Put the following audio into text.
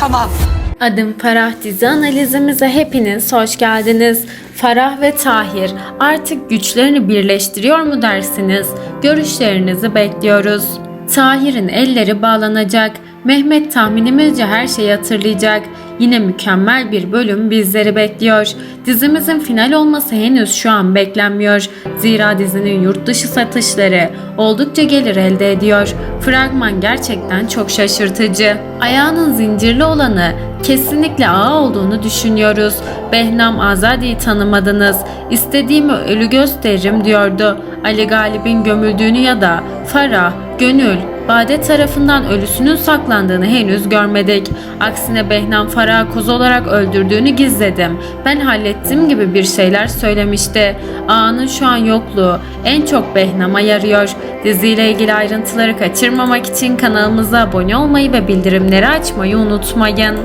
Tamam. Adım Farah dizi analizimize hepiniz hoş geldiniz. Farah ve Tahir artık güçlerini birleştiriyor mu dersiniz? Görüşlerinizi bekliyoruz. Tahir'in elleri bağlanacak. Mehmet tahminimizce her şeyi hatırlayacak. Yine mükemmel bir bölüm bizleri bekliyor. Dizimizin final olması henüz şu an beklenmiyor. Zira dizinin yurt dışı satışları oldukça gelir elde ediyor. Fragman gerçekten çok şaşırtıcı. Ayağının zincirli olanı kesinlikle ağa olduğunu düşünüyoruz. Behnam Azadi'yi tanımadınız. İstediğimi ölü gösteririm diyordu. Ali Galip'in gömüldüğünü ya da Farah, Gönül, Bade tarafından ölüsünün saklandığını henüz görmedik. Aksine Behnam Farah'ı koz olarak öldürdüğünü gizledim. Ben hallettim gibi bir şeyler söylemişti. Ağanın şu an yokluğu en çok Behnam'a yarıyor. Diziyle ilgili ayrıntıları kaçırmamak için kanalımıza abone olmayı ve bildirimleri açmayı unutmayın.